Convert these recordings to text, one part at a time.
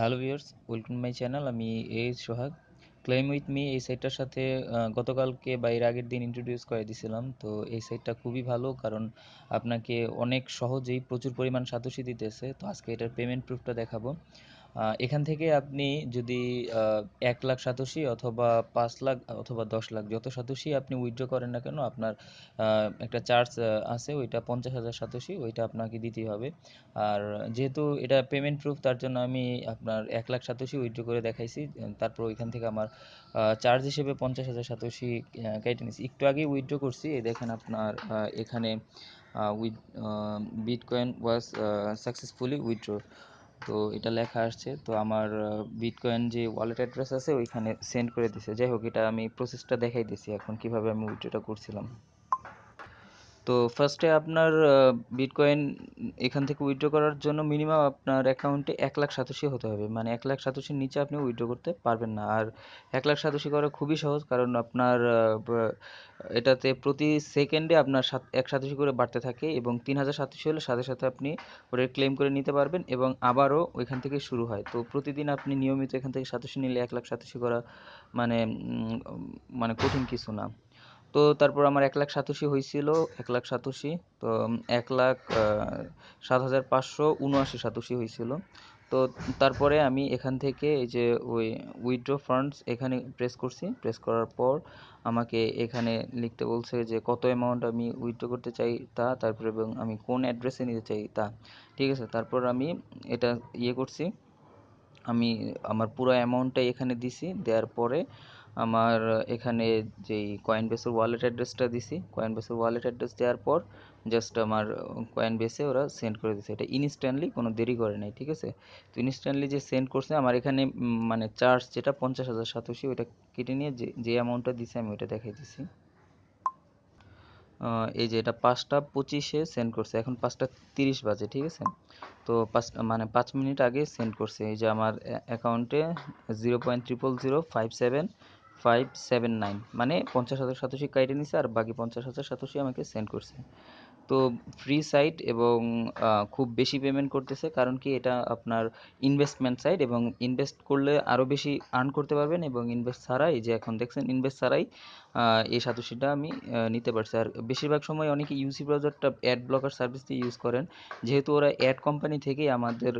Hello viewers welcome my channel আমি এ Sohag. Claim with me এই সাইটটার সাথে গতকালকে বা এর আগের দিন ইন্ট্রোডিউস করে দিয়েছিলাম তো এই সাইটটা খুবই ভালো কারণ আপনাকে অনেক সহজেই প্রচুর পরিমাণ সাতোশি দিতেছে। তো আজকে এটার পেমেন্ট প্রুফটা দেখাবো। এখান থেকে আপনি যদি এক লাখ সাতোশি অথবা পাঁচ লাখ অথবা দশ লাখ যত সাতোশি আপনি উইথড্র করেন না কেন, আপনার একটা চার্জ আছে, ওইটা পঞ্চাশ হাজার সাতোশি, ওইটা আপনাকে দিতেই হবে। আর যেহেতু এটা পেমেন্ট প্রুফ তার জন্য আমি আপনার এক লাখ সাতোশি উইথড্র করে দেখাইছি, তারপর ওইখান থেকে আমার চার্জ হিসেবে পঞ্চাশ হাজার সাতোশি কেটে নিছি একটু আগেই উইথড্র করছি, এই দেখেন আপনার এখানে with bitcoin was successfully withdraw তো এটা লেখা আসছে। তো আমার বিটকয়েন যে ওয়ালেট অ্যাড্রেস আছে, ওইখানে সেন্ড করে দিছে। যাই হোক, এটা আমি প্রসেসটা দেখাই দিছি এখন কীভাবে আমি উইথড্রটা করছিলাম। তো ফার্স্টে আপনার বিটকয়েন এখান থেকে উইথড্র করার জন্য মিনিমাম আপনার অ্যাকাউন্টে এক লাখ সাতাশি হতে হবে। মানে এক লাখ সাতাশির নিচে আপনি উইথড্র করতে পারবেন না। আর এক লাখ সাতাশি করা খুবই সহজ, কারণ আপনার এটাতে প্রতি সেকেন্ডে আপনার সাত, এক সাতাশি করে বাড়তে থাকে এবং তিন হাজার সাতাশি হলে সাথে সাথে আপনি ওটা ক্লেম করে নিতে পারবেন এবং আবারও ওইখান থেকে শুরু হয়। তো প্রতিদিন আপনি নিয়মিত এখান থেকে সাতাশি নিলে এক লাখ সাতাশি করা মানে মানে কঠিন কিছু না। তো তারপর আমার এক লাখ সাতাশি হয়েছিল, এক লাখ সাতাশি, তো এক লাখ সাত হাজার পাঁচশো উনআশি সাতাশি হয়েছিল। তো তারপরে আমি এখান থেকে এই যে ওই উইথড্র ফান্ডস এখানে প্রেস করছি। প্রেস করার পর আমাকে এখানে লিখতে বলছে যে কত অ্যামাউন্ট আমি উইথড্র করতে চাই তা, তারপরে এবং আমি কোন অ্যাড্রেসে নিতে চাই তা। ঠিক আছে, তারপর আমি এটা ইয়ে করছি। আমি আমার পুরো অ্যামাউন্টটা এখানে দিছি, দেওয়ার পরে আমার এখানে যেই কয়েন বেসের ওয়ালেট অ্যাড্রেসটা দিছি কয়েন বেসের ওয়ালেট অ্যাড্রেস দেওয়ার পর জাস্ট আমার কয়েন বেসে ওরা সেন্ড করে দিছে। এটা ইনস্ট্যান্টলি কোনো দেরি করে নাই, ঠিক আছে? তো ইনস্ট্যান্টলি যে সেন্ড করছে, আমার এখানে মানে চার্জ যেটা পঞ্চাশ হাজার সাতাশি, ওইটা কেটে নিয়ে যে যে অ্যামাউন্টটা দিছে, আমি ওইটা দেখাই দিছি। এই যে এটা পাঁচটা পঁচিশে সেন্ড করছে, এখন পাঁচটা তিরিশ বাজে, ঠিক আছে? তো পাঁচ মানে পাঁচ মিনিট আগে সেন্ড করছে। এই যে আমার অ্যাকাউন্টে zero point triple zero five seven five seven nine মানে পঞ্চাশ হাজার সাতাশি কাইটে নিছে আর বাকি পঞ্চাশ হাজার সাতাশি আমাকে সেন্ড করছে। তো ফ্রি সাইট এবং খুব বেশি পেমেন্ট করতেছে কারণ কি এটা আপনার ইনভেস্টমেন্ট সাইট এবং ইনভেস্ট করলে আরও বেশি আর্ন করতে পারবেন এবং ইনভেস্ট ছাড়াই যে এখন দেখছেন ইনভেস্ট ছাড়াই এই সাতোশিটা আমি নিতে পারছি। আর বেশিরভাগ সময় অনেকে ইউসি ব্রাউজারটা অ্যাড ব্লকার সার্ভিস দিয়ে ইউজ করেন। যেহেতু ওরা অ্যাড কোম্পানি থেকেই আমাদের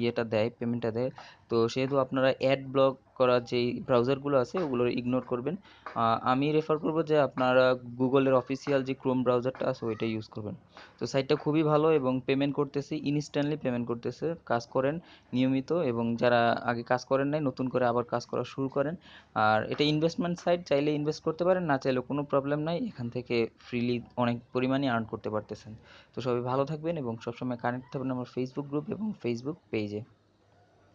ইয়েটা দেয় পেমেন্টটা দেয়, তো সেহেতু আপনারা অ্যাড ব্লক করা যেই ব্রাউজারগুলো আছে, ওগুলো ইগনোর করবেন। আমি রেফার করব যে আপনারা গুগলের অফিসিয়াল যে ক্রোম ব্রাউজারটা আছে, ওইটা ইউজ করবেন। তো সাইটটা খুবই ভালো এবং পেমেন্ট করতেছে ইনস্ট্যান্টলি পেমেন্ট করতেছে, কাজ করেন নিয়মিত এবং যারা আগে কাজ করেন নাই, নতুন করে আবার কাজ করা শুরু করেন। আর এটা ইনভেস্টমেন্ট সাইট চাইলে ইনভেস্ট করতে পারেন, না চাইলে কোনো প্রবলেম নাই, এখান থেকে ফ্রিলি অনেক পরিমাণে আর্ন করতে পারতেছেন। তো সবাই ভালো থাকবেন এবং সবসময় কানেক্ট থাকবেন আমার ফেসবুক গ্রুপ এবং ফেসবুক পেজে